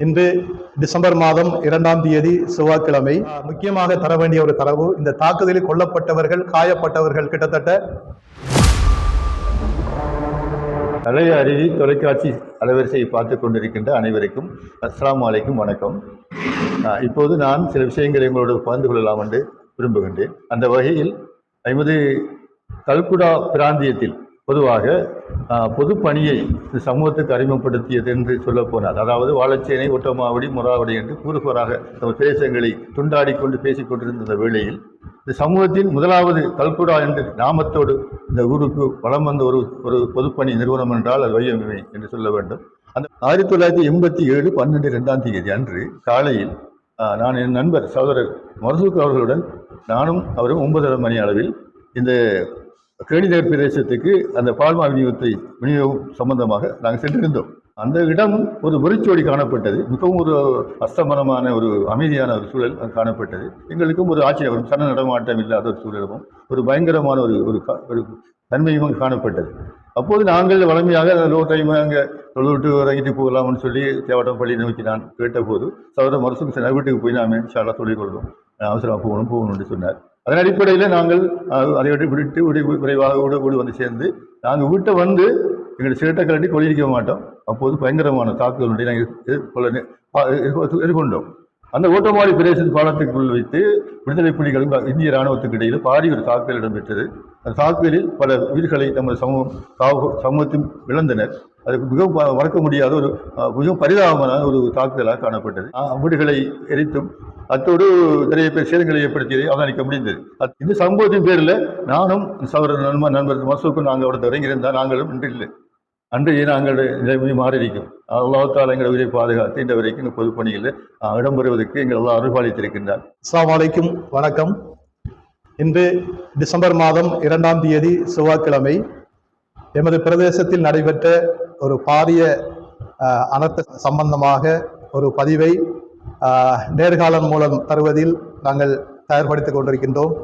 இன்று டிசம்பர் மாதம் இரண்டாம் தேதி செவ்வாய்க்கிழமை முக்கியமாக தர வேண்டிய ஒரு தரவு இந்த தாக்குதலில் கொல்லப்பட்டவர்கள் காயப்பட்டவர்கள் கிட்டத்தட்ட பழைய அருவி தொலைக்காட்சி அலைவரிசையை பார்த்து கொண்டிருக்கின்ற அனைவருக்கும் அஸ்லாம் அலைக்கும் வணக்கம். இப்போது நான் சில விஷயங்களை உங்களோடு பகிர்ந்து கொள்ளலாம் என்று விரும்புகின்றேன். அந்த வகையில் ஐம்பது கல்குடா பிராந்தியத்தில் பொதுவாக பொதுப்பணியை இந்த சமூகத்துக்கு அறிமுகப்படுத்தியது என்று சொல்லப்போனால் அதாவது வாழைச்சேனை ஒட்டமாவடி முறாவடி என்று கூறுகோராக நம்ம பிரதேசங்களை துண்டாடி கொண்டு பேசிக் கொண்டிருந்த வேளையில் இந்த சமூகத்தின் முதலாவது கல்குடா என்று நாமத்தோடு இந்த ஊருக்கு வளம் வந்த ஒரு ஒரு பொதுப்பணி நிறுவனம் என்றால் அது வையமே என்று சொல்ல வேண்டும். அந்த ஆயிரத்தி தொள்ளாயிரத்தி எண்பத்தி ஏழு பன்னெண்டு ரெண்டாம் தேதி அன்று காலையில் நான் என் நண்பர் சகோதரர் மருசூக் அவர்களுடன் நானும் அவரும் ஒன்பதரை மணி அளவில் இந்த கேணிநகர் பிரதேசத்துக்கு அந்த பால்மா விநியோகத்தை விநியோகம் சம்பந்தமாக நாங்கள் சென்றிருந்தோம். அந்த இடம் ஒரு வெறிச்சோடி காணப்பட்டது. மிகவும் ஒரு அஸ்தமனமான ஒரு அமைதியான ஒரு சூழல் காணப்பட்டது. எங்களுக்கும் ஒரு ஆச்சரியம் சன நடமாட்டம் இல்லாத ஒரு சூழலும் ஒரு பயங்கரமான ஒரு ஒரு க- ஒரு தன்மையும் காணப்பட்டது. அப்போது நாங்கள் வளமையாக லோ டைம் அங்கே தொழுவிட்டு இறங்கிட்டு போகலாம்னு சொல்லி தேவட்டம் பள்ளி நோக்கி நான் கேட்டபோது சகோதர மரசுக்கு சில வீட்டுக்கு போய் நாம் ஷாலா சொல்லிக் கொள்வோம் அவசரமாக போகணும் போகணும்னு சொன்னார். அதன் அடிப்படையில் நாங்கள் அதை விட்டு விட்டு விரைவாக ஓடு ஓடி வந்து சேர்ந்து நாங்கள் வீட்டை வந்து எங்களுடைய சிரட்டை கலட்டி கொள்ளிருக்க மாட்டோம். அப்போது பயங்கரமான தாக்குதலுடைய நாங்கள் எதிர்கொள்ள பா- எதிர்கொண்டோம். அந்த ஓட்டமாடி பிரதேச பாலத்துக்குள் வைத்து விடுதலை புலிகளும் இந்திய ராணுவத்துக்கு இடையில் பாரிய ஒரு தாக்குதல் இடம்பெற்றது. அந்த தாக்குதலில் பல உயிர்களை நமது சமூகம் சமூகத்தில் இழந்தனர். அது மிகவும் மறக்க முடியாத ஒரு மிகவும் பரிதாபமான ஒரு தாக்குதலாக காணப்பட்டது. வீடுகளை எரித்தும் அத்தோடு நிறைய பேர் சேதங்களை ஏற்படுத்தியதை அவதானிக்க முடிந்தது. அத்- இந்த சம்பவத்தின் பேரில் நானும் சவர நண்பர் நண்பர் மசூக்கும் நாங்கள் அவரது இறங்கியிருந்தால் நாங்களும் இன்று இல்லை. அன்றைய நாங்கள் நிலைமை மாறியிருக்கும். அல்லாஹால எங்களை உயிரை பாதுகாத்து இந்த வரைக்கும் இந்த பொதுப்பணியில் அஹ், இடம்பெறுவதற்கு எங்கள் எல்லாம் அருள்பாலித்திருக்கின்றார். அஸ்லாம் வணக்கம். இன்று டிசம்பர் மாதம் இரண்டாம் தேதி செவ்வாய்க்கிழமை எமது பிரதேசத்தில் நடைபெற்ற ஒரு பாரிய அனர்த்த சம்பந்தமாக ஒரு பதிவை நேர்காலம் மூலம் தருவதில் நாங்கள் தயார்படுத்திக் கொண்டிருக்கின்றோம்.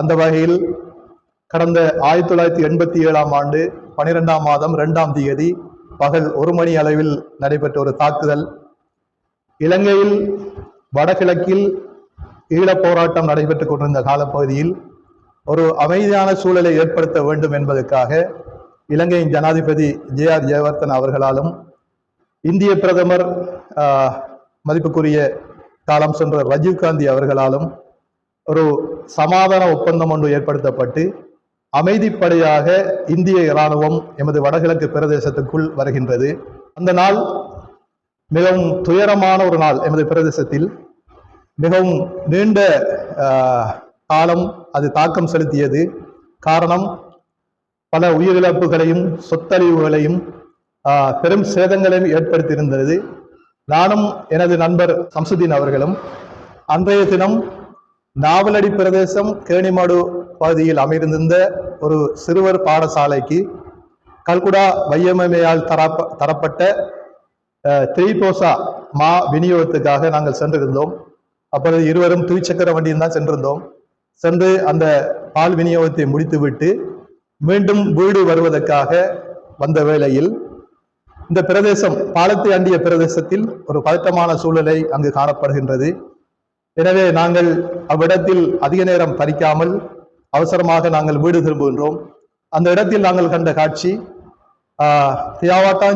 அந்த வகையில் கடந்த ஆயிரத்தி தொள்ளாயிரத்தி எண்பத்தி ஏழாம் ஆண்டு பனிரெண்டாம் மாதம் இரண்டாம் தேதி பகல் ஒரு மணி அளவில் நடைபெற்ற ஒரு தாக்குதல். இலங்கையில் வடகிழக்கில் ஈழப் போராட்டம் நடைபெற்றுக் கொண்டிருந்த காலப்பகுதியில் ஒரு அமைதியான சூழலை ஏற்படுத்த வேண்டும் என்பதற்காக இலங்கையின் ஜனாதிபதி ஜே ஆர் ஜெயவர்தன் அவர்களாலும் இந்திய பிரதமர் மதிப்புக்குரிய காலம் சென்ற ராஜீவ்காந்தி அவர்களாலும் ஒரு சமாதான ஒப்பந்தம் ஒன்று ஏற்படுத்தப்பட்டு அமைதிப்படையாக இந்திய இராணுவம் எமது வடகிழக்கு பிரதேசத்துக்குள் வருகின்றது. அந்த நாள் மிகவும் துயரமான ஒரு நாள் எமது பிரதேசத்தில். மிகவும் நீண்ட காலம் அது தாக்கம் செலுத்தியது. காரணம் பல உயிரிழப்புகளையும் சொத்தழிவுகளையும் பெரும் சேதங்களையும் ஏற்படுத்தியிருந்தது. நானும் எனது நண்பர் சம்சுதீன் அவர்களும் அன்றைய தினம் நாவலடி பிரதேசம் கேணிமாடு பகுதியில் அமைந்திருந்த ஒரு சிறுவர் பாடசாலைக்கு கல்குடா வையமையால் தரப்ப தரப்பட்ட திரிபோசா மா விநியோகத்துக்காக நாங்கள் சென்றிருந்தோம். அப்பொழுது இருவரும் துவிச்சக்கர வண்டியில் தான் சென்றிருந்தோம். சென்று அந்த பால் விநியோகத்தை முடித்துவிட்டு மீண்டும் வீடு வருவதற்காக வந்த வேளையில் இந்த பிரதேசம் பாலத்தை அண்டிய பிரதேசத்தில் ஒரு பதட்டமான சூழ்நிலை அங்கு காணப்படுகின்றது. எனவே நாங்கள் அவ்விடத்தில் அதிக நேரம் பறிக்காமல் அவசரமாக நாங்கள் வீடு திரும்புகின்றோம். அந்த இடத்தில் நாங்கள் கண்ட காட்சி ஆஹ்,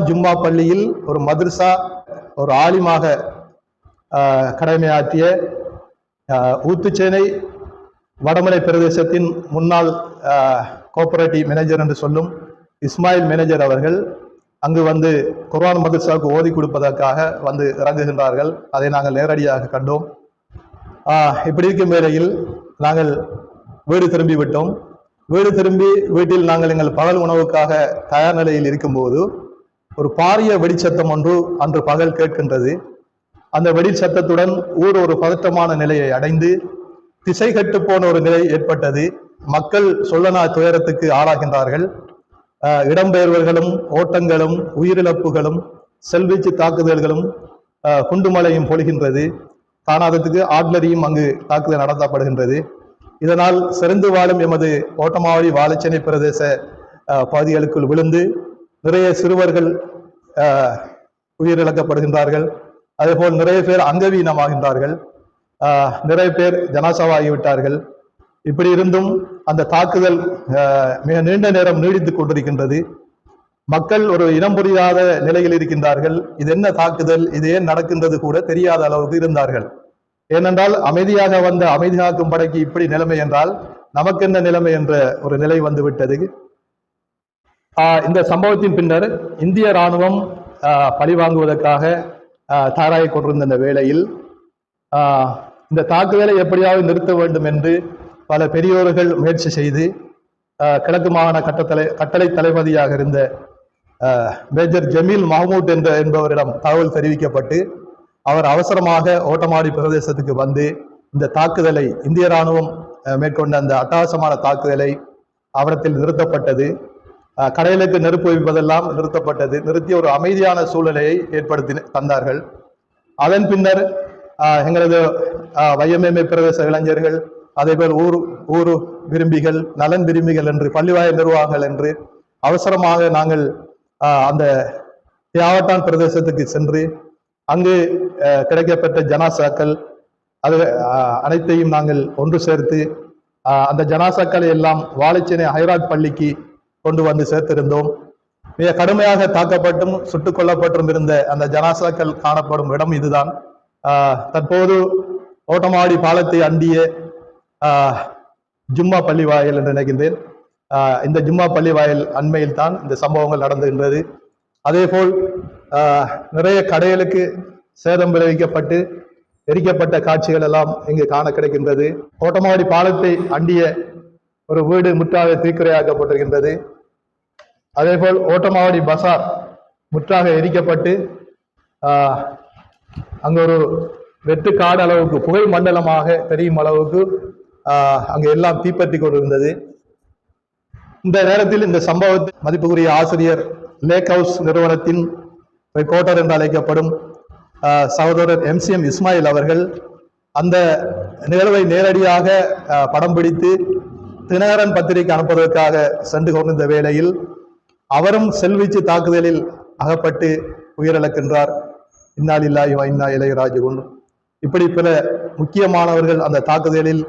ஜும்மா பள்ளியில் ஒரு மதர்சா ஒரு ஆலிமாக கடமையாற்றிய ஊத்துச்சேனை வடமலை பிரதேசத்தின் முன்னாள் கோஆபரேட்டிவ் மேனேஜர் என்று சொல்லும் இஸ்மாயில் மேனேஜர் அவர்கள் அங்கு வந்து குர்ஆன் மதர்சாவுக்கு ஓதி கொடுப்பதற்காக வந்து இறங்குகின்றார்கள். அதை நாங்கள் நேரடியாக கண்டோம். இப்படி இருக்கும் வேளையில் நாங்கள் வீடு திரும்பி விட்டோம். வீடு திரும்பி வீட்டில் நாங்கள் எங்கள் பகல் உணவுக்காக தயார் நிலையில் இருக்கும்போது ஒரு பாரிய வெடிச்சத்தம் ஒன்று அன்று பகல் கேட்கின்றது. அந்த வெடிச்சத்தத்துடன் ஊர் ஒரு பதட்டமான நிலையை அடைந்து திசை கட்டு போன ஒரு நிலை ஏற்பட்டது. மக்கள் சொல்லனா துயரத்துக்கு ஆளாகின்றார்கள். இடம்பெயர்வர்களும் ஓட்டங்களும் உயிரிழப்புகளும் செல்வீச்சு தாக்குதல்களும் குண்டுமலையும் பொழிகின்றது. காணாததுக்கு ஆட்லரியும் அங்கு தாக்குதல் நடத்தப்படுகின்றது. இதனால் சிறந்து வாழும் எமது ஓட்டமாவடி வாழைச்சேனை பிரதேச பகுதிகளுக்குள் விழுந்து நிறைய சிறுவர்கள் உயிரிழக்கப்படுகின்றார்கள். அதேபோல் நிறைய பேர் அங்கவீனமாகின்றார்கள். நிறைய பேர் ஜனாசாவாகிவிட்டார்கள். இப்படி இருந்தும் அந்த தாக்குதல் மிக நீண்ட நேரம் நீடித்துக் கொண்டிருக்கின்றது. மக்கள் ஒரு இனம் புரியாத நிலையில் இருக்கின்றார்கள். இது என்ன தாக்குதல்? இது ஏன் நடக்கின்றது கூட தெரியாத அளவுக்கு இருந்தார்கள். ஏனென்றால் அமைதியாக வந்த அமைதி காக்கும் படைக்கு இப்படி நிலைமை என்றால் நமக்கு என்ன நிலைமை என்ற ஒரு நிலை வந்துவிட்டது. ஆஹ் இந்த சம்பவத்தின் பின்னர் இந்திய ராணுவம் ஆஹ் பழி வாங்குவதற்காக ஆஹ் கொண்டிருந்த இந்த வேளையில் ஆஹ் இந்த தாக்குதலை எப்படியாவது நிறுத்த வேண்டும் என்று பல பெரியோர்கள் முயற்சி செய்து கிழக்கு மாகாண கட்டத்தலை கட்டளை தளபதியாக இருந்த மேஜர் ஜமீல் மஹமூத் என்ற என்பவரிடம் தகவல் தெரிவிக்கப்பட்டு அவர் அவசரமாக ஓட்டமாடி பிரதேசத்துக்கு வந்து இந்த தாக்குதலை இந்திய ராணுவம் மேற்கொண்ட அந்த அட்டகாசமான தாக்குதலை அவரத்தில் நிறுத்தப்பட்டது. கடையிலுக்கு நெருப்பு வைப்பதெல்லாம் நிறுத்தப்பட்டது. நிறுத்திய ஒரு அமைதியான சூழ்நிலையை ஏற்படுத்தி தந்தார்கள். அதன் பின்னர் எங்களது வயமேமை பிரதேச இளைஞர்கள் அதேபோல் ஊர் ஊர் விரும்பிகள் நலன் விரும்பிகள் என்று பள்ளிவாய நிர்வாகங்கள் என்று அவசரமாக நாங்கள் அந்த தியாவட்டான் பிரதேசத்துக்கு சென்று அங்கு கிடைக்கப்பட்ட ஜனாசாக்கள் அது அனைத்தையும் நாங்கள் ஒன்று சேர்த்து அந்த ஜனாசாக்களை எல்லாம் வாழைச்சேனை ஹைராட் பள்ளிக்கு கொண்டு வந்து சேர்த்திருந்தோம். மிக கடுமையாக தாக்கப்பட்டும் சுட்டுக் கொல்லப்பட்டும் இருந்த அந்த ஜனாசாக்கள் காணப்படும் இடம் இதுதான். தற்போது ஓட்டமாடி பாலத்தை அண்டிய ஜும்மா பள்ளி வாயில் என்று நினைக்கின்றேன். இந்த ஜும்மா பள்ளி வாயில் அண்மையில் தான் இந்த சம்பவங்கள் நடந்துகின்றது. அதேபோல் நிறைய கடைகளுக்கு சேதம் விளைவிக்கப்பட்டு எரிக்கப்பட்ட காட்சிகள் எல்லாம் இங்கு காண கிடைக்கின்றது. கோட்டமாவடி பாலத்தை அண்டிய ஒரு வீடு முற்றாக தீக்குறையாக்கப்பட்டிருக்கின்றது அதேபோல் ஓட்டமாவடி பசார் முற்றாக எரிக்கப்பட்டு ஆஹ், ஒரு வெட்டு காடு அளவுக்கு புகை மண்டலமாக தெரியும் அளவுக்கு அங்கு எல்லாம் தீப்பற்றி கொண்டிருந்தது. இந்த நேரத்தில் இந்த சம்பவத்தை மதிப்புக்குரிய ஆசிரியர் லேக் ஹவுஸ் நிறுவனத்தின் கோட்டர் என்று அழைக்கப்படும் சகோதரர் எம்சிஎம் இஸ்மாயில் அவர்கள் அந்த நிகழ்வை நேரடியாக படம் பிடித்து தினகரன் பத்திரிகை அனுப்புவதற்காக சென்று கொண்டிருந்த வேளையில் அவரும் செல்வீச்சு தாக்குதலில் அகப்பட்டு உயிரிழக்கின்றார். இன்னால் இல்லாயும் இன்னா இலைஹி இப்படி பல முக்கியமானவர்கள் அந்த தாக்குதலில்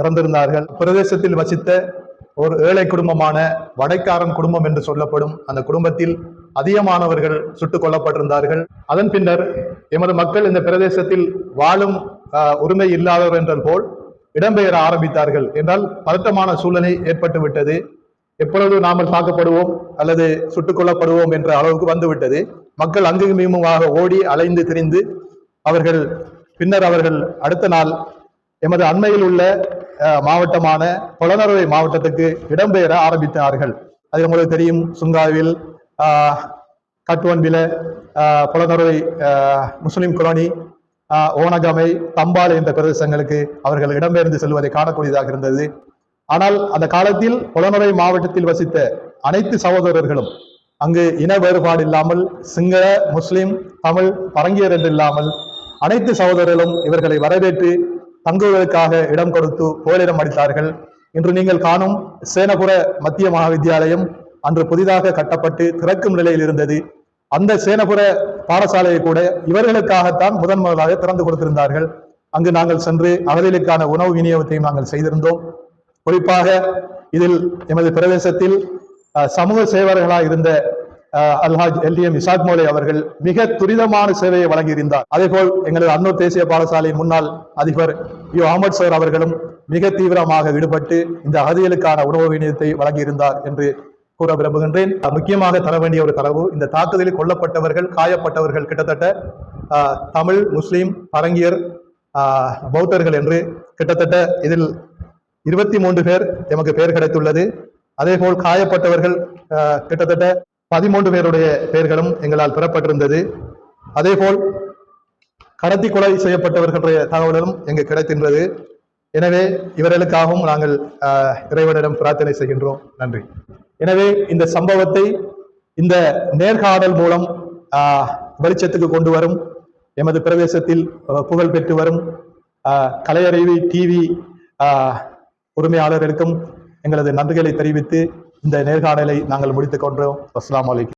இறந்திருந்தார்கள் பிரதேசத்தில் வசித்த ஒரு ஏழை குடும்பமான வடைக்காரன் குடும்பம் என்று சொல்லப்படும் அந்த குடும்பத்தில் அதிகமானவர்கள் சுட்டுக் கொல்லப்பட்டிருந்தார்கள். அதன் பின்னர் எமது மக்கள் இந்த பிரதேசத்தில் வாழும் உரிமை இல்லாதவர் என்ற போல் இடம்பெயர ஆரம்பித்தார்கள். என்றால் பதட்டமான சூழ்நிலை ஏற்பட்டு விட்டது. எப்பொழுது நாமல் தாக்கப்படுவோம் அல்லது சுட்டுக் கொல்லப்படுவோம் என்ற அளவுக்கு வந்துவிட்டது மக்கள் அங்கும் இங்குமாக ஓடி அலைந்து திரிந்து அவர்கள் பின்னர் அவர்கள் அடுத்த நாள் எமது அண்மையில் உள்ள மாவட்டமான புலனறுவை மாவட்டத்துக்கு இடம்பெயர ஆரம்பித்தார்கள். அது உங்களுக்கு தெரியும் சுங்காவில் ஆஹ், கட்டுவன்பில ஆஹ், முஸ்லிம் குலோனி ஓனகமை தம்பால் என்ற பிரதேசங்களுக்கு அவர்கள் இடம்பெயர்ந்து செல்வதை காணக்கூடியதாக இருந்தது. ஆனால் அந்த காலத்தில் புலனரை மாவட்டத்தில் வசித்த அனைத்து சகோதரர்களும் அங்கு இன வேறுபாடு இல்லாமல் சிங்கள முஸ்லிம் தமிழ் பரங்கியர் என்று இல்லாமல் அனைத்து சகோதரர்களும் இவர்களை வரவேற்று தங்குவதற்காக இடம் கொடுத்து புகலிடம் அளித்தார்கள் இன்று நீங்கள் காணும் சேனபுர மத்திய மகாவித்தியாலயம் அன்று புதிதாக கட்டப்பட்டு திறக்கும் நிலையில் இருந்தது. அந்த சேனபுர பாடசாலையை கூட இவர்களுக்காகத்தான் முதன் முதலாக திறந்து கொடுத்திருந்தார்கள். அங்கு நாங்கள் சென்று அகதிகளுக்கான உணவு விநியோகத்தையும் நாங்கள் செய்திருந்தோம். குறிப்பாக இதில் எமது பிரதேசத்தில் அஹ், சமூக சேவர்களாக இருந்த அஹ், அல்ஹாஜ் எம் இசாக் மோலே அவர்கள் மிக துரிதமான சேவையை வழங்கியிருந்தார். அதே போல் எங்களது அன்னூர் தேசிய பாடசாலையின் முன்னாள் அதிபர் யு. அகமது சார் அவர்களும் மிக தீவிரமாக ஈடுபட்டு இந்த அகதிகளுக்கான உணவு விநியோகத்தை வழங்கியிருந்தார் என்று கூற விரும்புகின்றேன். முக்கியமாக தர வேண்டிய ஒரு தரவு இந்த தாக்குதலில் கொல்லப்பட்டவர்கள் காயப்பட்டவர்கள் கிட்டத்தட்ட தமிழ் முஸ்லீம் பரங்கியர் பௌத்தர்கள் என்று கிட்டத்தட்ட இதில் இருபத்தி மூன்று பேர் எமக்கு பெயர் கிடைத்துள்ளது. அதேபோல் காயப்பட்டவர்கள் ஆஹ், கிட்டத்தட்ட பதிமூன்று பேருடைய பெயர்களும் எங்களால் பெறப்பட்டிருந்தது. அதேபோல் கடத்தி கொலை செய்யப்பட்டவர்களுடைய தகவலும் எங்கு கிடைத்தின்றது எனவே இவர்களுக்காகவும் நாங்கள் இறைவனிடம் பிரார்த்தனை செய்கின்றோம். நன்றி. எனவே இந்த சம்பவத்தை இந்த நேர்காணல் மூலம் வெளிச்சத்துக்கு கொண்டு வரும் எமது பிரதேசத்தில் புகழ் பெற்று வரும் கலையறிவி டிவி உரிமையாளர்களுக்கும் எங்களது நன்றிகளை தெரிவித்து இந்த நேர்காணலை நாங்கள் முடித்துக் கொண்டோம். அஸ்லாம் அலைக்கும்.